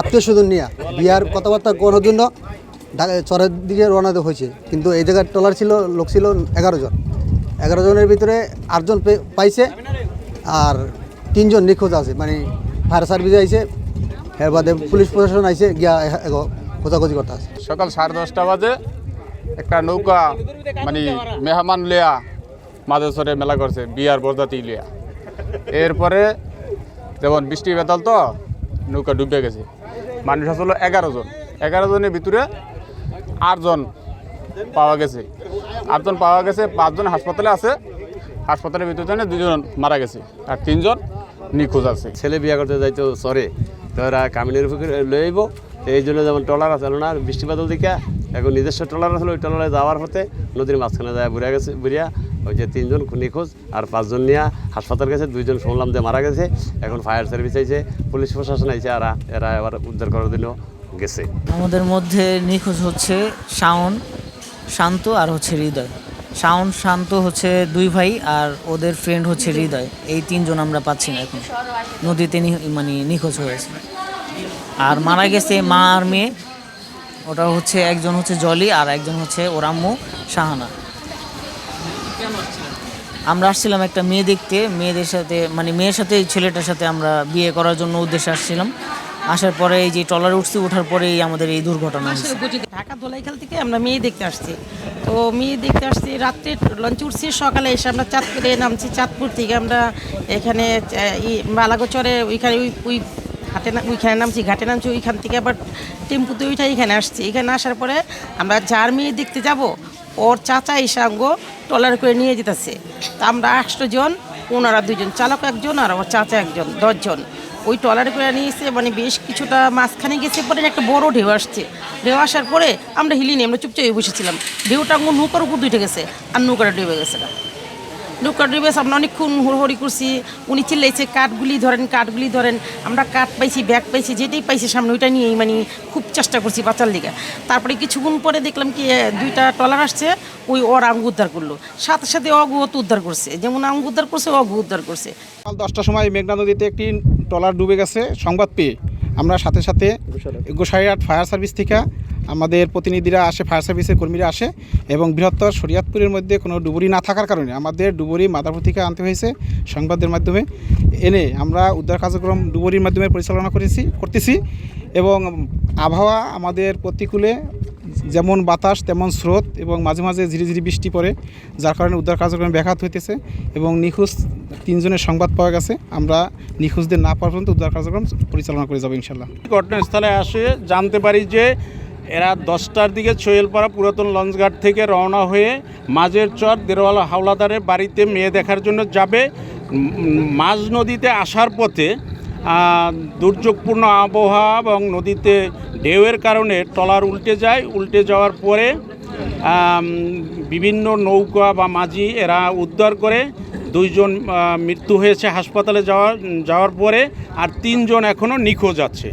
আত্মীয় স্বজন নিয়ে বিয়ার কথাবার্তা করার জন্য চরের দিকে রওনা হয়েছে। কিন্তু এই জায়গায় ট্রলার ছিল, লোক ছিল এগারো জন। এগারো জনের ভিতরে আটজন পাইছে আর তিনজন নিখোঁজ আছে। মানে ফায়ার সার্ভিস আইছে, এর বাদে পুলিশ প্রশাসন আইছে, গিয়া খোঁজাখুঁজি করতে আছে। সকাল সাড়ে দশটা বাজে একটা নৌকা মানে মেহমান লিয়া মাঝেশ্বরে মেলা করছে, বিয়ার বরদাতি লিয়া। এরপরে যেমন বৃষ্টি বেতাল তো, নৌকা ডুবে গেছে। মানুষ আসলে এগারো জন। এগারো জনের ভিতরে আটজন পাওয়া গেছে। আটজন পাওয়া গেছে পাঁচজন হাসপাতালে আছে। হাসপাতালের ভিতরে দুজন মারা গেছে আর তিনজন নিখোঁজ আছে। ছেলে বিয়ে করতে যাইতো সরে তো ওরা কামিনের পুকুরে লয়ে আইব। এই জন্য যেমন ট্রলার আছে না, আর বৃষ্টি বাদল দিকে, এখন নিজস্ব ট্রলার আসলে ওই ট্রলারে যাওয়ার পথে নদীর মাঝখানে যায়, বুড়িয়া গেছে, বুড়িয়া। ওই যে তিনজন নিখোঁজ আর পাঁচজন নিয়ে হাসপাতাল গেছে, দুইজন শুনলাম যে মারা গেছে, এখন ফায়ার সার্ভিস আইছে, পুলিশ প্রশাসন আইছে, আর এরা এবার উদ্ধার করার জন্য গেছে। আমাদের মধ্যে নিখোঁজ হচ্ছে শাওন, শান্ত আর হচ্ছে হৃদয়। শাওন, শান্ত হচ্ছে দুই ভাই আর ওদের ফ্রেন্ড হচ্ছে হৃদয়। এই তিনজন আমরা পাচ্ছি না এখন। নদীতে মানে নিখোঁজ হয়েছে। আর মারা গেছে মা আর মেয়ে। ওটা হচ্ছে একজন হচ্ছে জলি আর একজন হচ্ছে ওরাম্মু শাহানা। আমরা আসছিলাম একটা মেয়ে দেখতে মেয়েদের সাথে মানে মেয়ের সাথে এই ছেলেটার সাথে আমরা বিয়ে করার জন্য উদ্দেশ্যে আসছিলাম। আসার পরে এই যে ট্রলারে উঠছি ওঠার পরেই আমাদের এই দুর্ঘটনা ঢাকা দোলাইখাল থেকে আমরা মেয়ে দেখতে আসছি। তো মেয়ে দেখতে আসছি রাত্রে লঞ্চে উঠছি সকালে এসে আমরা চাঁদপুরে নামছি। চাঁদপুর থেকে আমরা এখানে মালাগোচরে ওইখানে ওই ওই ঘাটে ওইখানে নামছি ঘাটে নামছি ওইখান থেকে আবার টেম্পুতে ওইটা এখানে আসছি। এখানে আসার পরে আমরা যার মেয়ে দেখতে যাব ওর চাচা ইসাঙ্গ ট্রলার করে নিয়ে যেতেছে। তা আমরা আটশো জন, ওনারা দুজন চালক একজন আর ওর চাচা একজন দশজন ওই ট্রলার করে নিয়েছে মানে বেশ কিছুটা মাঝখানে গেছে, পরে একটা বড় ঢেউ আসছে। ঢেউ আসার পরে আমরা হিলিনি আমরা চুপচাপ বসেছিলাম। ঢেউটা নৌকার উপর উঠে গেছে, আর নৌকাটা ডুবে গেছে না ডুবে গেছে, আমরা অনেকক্ষণ হুড়োহুড়ি করছি। উনি চিল্লাইছে কাঠগুলি ধরেন কাঠগুলি ধরেন। আমরা কাঠ পাইছি ব্যাগ পাইছি যেটাই পাইছি সামনে ওইটা নিয়েই মানে খুব চেষ্টা করছি বাঁচার দিকে তারপরে কিছুক্ষণ পরে দেখলাম কি দুইটা ট্রলার আসছে ওই ওর আঙ্গু উদ্ধার করল। সাথে সাথে অগু তো উদ্ধার করছে যেমন আঙ্গু উদ্ধার করছে অগু উদ্ধার করছে। দশটার সময় মেঘনা নদীতে একটি ট্রলার ডুবে গেছে সংবাদ পেয়ে। আমরা সাথে সাথে গোসাইরাট ফায়ার সার্ভিস থেকে আমাদের প্রতিনিধিরা আসে ফায়ার সার্ভিসের কর্মীরা আসে এবং বৃহত্তর শরিয়াতপুরের মধ্যে কোনো ডুবুরি না থাকার কারণে আমাদের ডুবুরি মাদারপুর থেকে আনতে হয়েছে সংবাদের মাধ্যমে। এনে আমরা উদ্ধার কার্যক্রম ডুবুরির মাধ্যমে পরিচালনা করেছি করতেছি এবং আবহাওয়া আমাদের প্রতিকূলে যেমন বাতাস, তেমন স্রোত এবং মাঝে মাঝে ঝিরি ঝিরি বৃষ্টি পড়ে, যার কারণে উদ্ধার কার্যক্রম ব্যাঘাত হইতেছে এবং নিখোঁজ তিনজনের সংবাদ পাওয়া গেছে। আমরা নিখোঁজদের না পাওয়া পর্যন্ত উদ্ধার কার্যক্রম পরিচালনা করে যাব ইনশাল্লাহ ঘটনাস্থলে আসে, জানতে পারি যে এরা দশটার দিকে ছয়েলপাড়া পুরাতন লঞ্চঘাট থেকে রওনা হয়ে মাঝের চর দেরওয়ালা হাওলাদারের বাড়িতে মেয়ে দেখার জন্য যাবে। মাঝ নদীতে আসার পথে দুর্যোগপূর্ণ আবহাওয়া এবং নদীতে ঢেউয়ের কারণে ট্রলার উল্টে যায়। উল্টে যাওয়ার পরে বিভিন্ন নৌকা বা মাঝি এরা উদ্ধার করে দুইজন মৃত্যু হয়েছে হাসপাতালে যাওয়ার যাওয়ার পরে, আর তিনজন এখনও নিখোঁজ আছে।